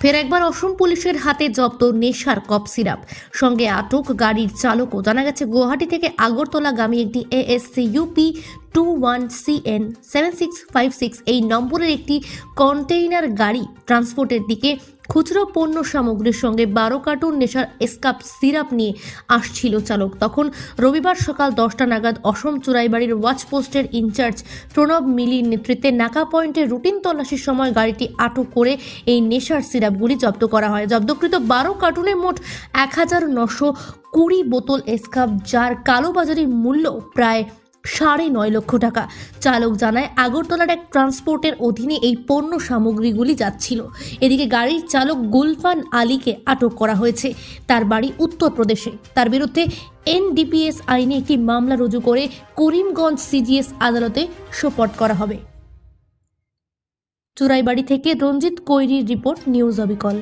ফের একবার অসম পুলিশের হাতে জব্দ নেশার কপ সিরাপ। সঙ্গে আটক গাড়ির চালকও জানা গেছে, গুয়াহাটি থেকে আগরতলাগামী একটি ASC UP two one CN seven six five six এই নম্বরের একটি কন্টেইনার গাড়ি ট্রান্সপোর্টের দিকে খুচরো পণ্য সামগ্রীর সঙ্গে বারো কার্টুন নেশার এসকাপ সিরাপ নিয়ে আসছিল চালক। তখন রবিবার সকাল দশটা নাগাদ অসম চুরাইবাড়ির ওয়াচ পোস্টের ইনচার্জ প্রণব মিলির নেতৃত্বে নাকা পয়েন্টে রুটিন তল্লাশির সময় গাড়িটি আটক করে এই নেশার সিরাপগুলি জব্দ করা হয়। জব্দকৃত বারো কার্টুনে মোট এক হাজার নশো কুড়ি বোতল এসকাপ যার কালোবাজারির মূল্য প্রায় সাড়ে নয় লক্ষ টাকা। চালক জানায়, আগরতলার এক ট্রান্সপোর্টের অধীনে এই পণ্য সামগ্রীগুলি যাচ্ছিল। এদিকে গাড়ির চালক গুলফান আলীকে আটক করা হয়েছে। তার বাড়ি উত্তরপ্রদেশে তার বিরুদ্ধে এনডিপিএস আইনে একটি মামলা রুজু করে করিমগঞ্জ সিজিএস আদালতে সোপর্ট করা হবে। চুরাইবাড়ি থেকে রঞ্জিত কৈরির রিপোর্ট, নিউজ অবিকল।